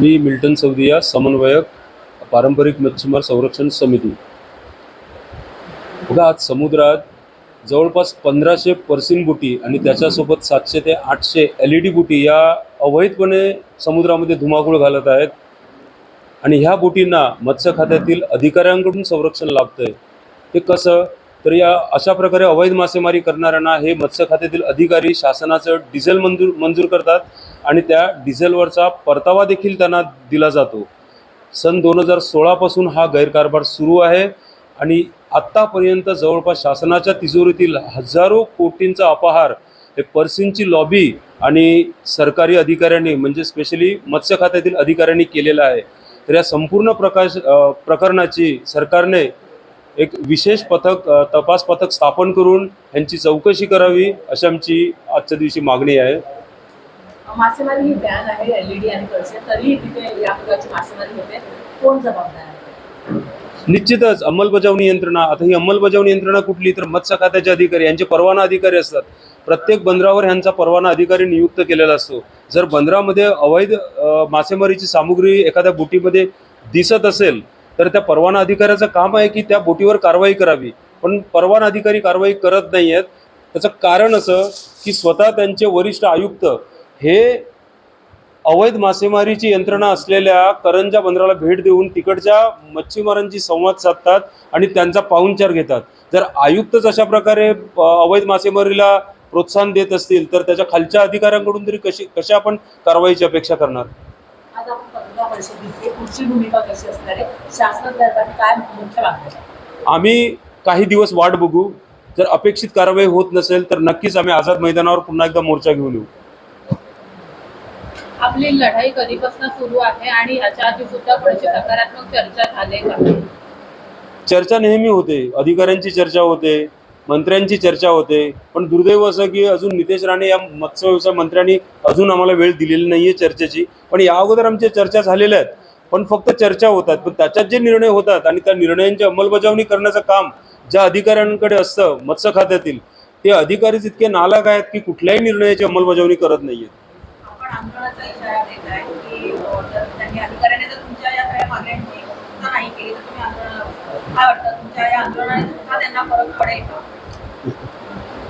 मी Milton सौदिया समन्वयक पारंपरिक मच्छीमार संरक्षण समिती. बघा आज समुद्रात जवळपास पंधराशे पर्सिन बुटी आणि त्याच्यासोबत सातशे ते आठशे एल ई डी बुटी या अवैधपणे समुद्रामध्ये धुमाकूळ घालत आहेत. आणि ह्या बोटींना मत्स्य खात्यातील अधिकाऱ्यांकडून संरक्षण लाभतं आहे ते कसं? तर या अशा प्रकारे अवैध मासेमारी करणाऱ्यांना हे मत्स्य खात्यातील अधिकारी शासनाचं डिझेल मंजूर मंजूर करतात आणि त्या डिझेलवरचा परतावा देखील त्यांना दिला जातो. सन दोन हजार सोळापासून हा गैरकारभार सुरू आहे आणि आत्तापर्यंत जवळपास शासनाच्या तिजोरीतील हजारो कोटींचा अपहार हे पर्सिनची लॉबी आणि सरकारी अधिकाऱ्यांनी म्हणजे स्पेशली मत्स्य खात्यातील अधिकाऱ्यांनी केलेला आहे. तर या संपूर्ण प्रकाश प्रकरणाची सरकारने एक विशेष पथक तपास पथक स्थापन करून यांची चौकशी करावी अशी आमची आजच्या दिवशी मागणी आहे. मासेमारी ही बॅन आहे एलईडी आणि कळसे तरीही तिथे या प्रकारची मासेमारी होते. कोण जबाबदार आहे? निश्चितच अंमलबजावणी यंत्रणा आता ही अंमलबजावणी यंत्रणा कुठली तर मत्स्य खात्याचे अधिकारी यांचे परवाना अधिकारी असतात. प्रत्येक बंदरावर ह्यांचा परवाना अधिकारी नियुक्त केलेला असतो. जर बंदरामध्ये अवैध मासेमारीची सामुग्री एखाद्या बोटीमध्ये दिसत असेल तर त्या परवाना अधिकाऱ्याचं काम आहे की त्या बोटीवर कारवाई करावी. पण परवाना अधिकारी कारवाई करत नाही आहेत त्याचं कारण असं की स्वतः त्यांचे वरिष्ठ आयुक्त हे अवैध मासेमारीची यंत्रणा असलेल्या करंजा बंदराला भेट देऊन तिकडच्या मच्छीमारांची संवाद साधतात आणि त्यांचा पाहुणचार घेतात. जर आयुक्तच अशा प्रकारे अवैध मासेमारीला प्रोत्साहन देत असतील तर त्याच्या खालच्या अधिकाऱ्यांकडून तरी कशी कशा आपण कारवाईची अपेक्षा करणार? आपण पत्रकार परिषदेत पुढची भूमिका कशी असणार आहे? शासनादरम्यान काय मुख्य मागण्या आहेत? आम्ही काही दिवस वाट बघू. जर अपेक्षित कारवाई होत नसेल तर नक्कीच आम्ही आझाद मैदानावर पुन्हा एकदा मोर्चा घेऊन येऊ. आपली लढाई कधीपासून सुरू आहे आणि ह्याच्या आधी सुद्धा थोडीशी सकारात्मक चर्चा झाली का? चर्चा नेहमी होते. अधिकाऱ्यांची चर्चा होते. मंत्र्यांची चर्चा होते. पण दुर्दैव असं की अजून नितेश राणे या मत्स्य व्यवसाय मंत्र्यांनी अजून आम्हाला वेळ दिलेली नाही आहे चर्चेची. पण या अगोदर आमच्या चर्चा झालेल्या आहेत. पण फक्त चर्चा होतात. पण त्याच्यात जे निर्णय होतात आणि त्या निर्णयांची अंमलबजावणी करण्याचं काम ज्या अधिकाऱ्यांकडे असतं मत्स्य खात्यातील ते अधिकारीच इतके नालायक आहेत की कुठल्याही निर्णयाची अंमलबजावणी करत नाही आहेत या आंदोलनाने त्यांना फरक पडेल. का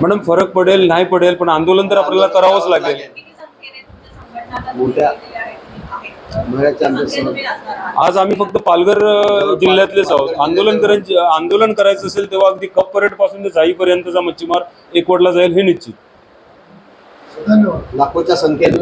मॅडम फरक पडेल नाही पडेल पण आंदोलन तर आपल्याला करावंच लागेल. किती संख्येने तुमच्या संघटना आता मोठ्या- तुम्ही केलेल्या आहेत? आहेत? बऱ्याचशा आमच्या संख्येने तुम्ही असणार आहात आज आम्ही फक्त पालघर अ, जिल्ह्यातलेच आहोत. आंदोलन करायचे आंदोलन करायचं असेल तेव्हा अगदी कप परेडपासून ते जाईपर्यंतचा मच्छीमार एकवटला जाईल हे निश्चित. लाखोच्या संख्येने.